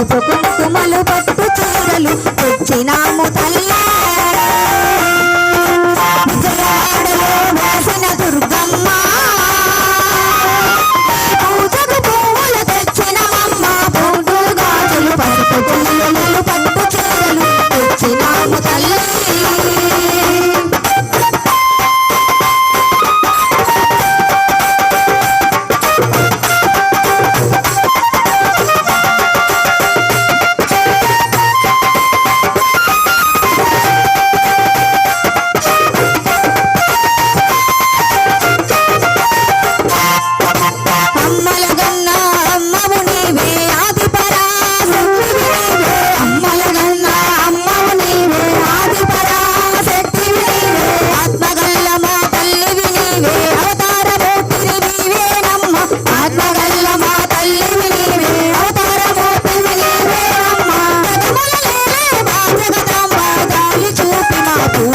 పసుపు కుంకుమలు పట్టు చీరలు తెచ్చినా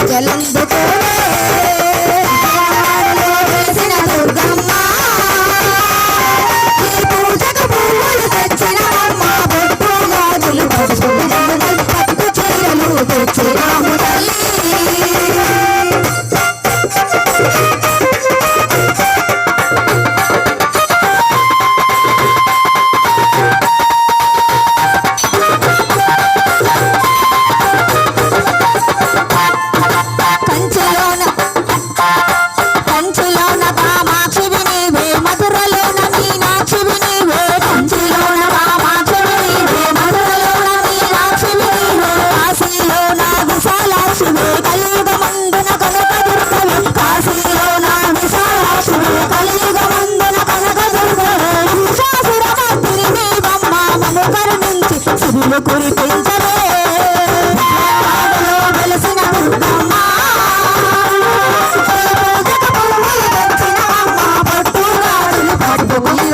Tell them. కన్నులు కురిపించలే వెలసిన పట్టుకుని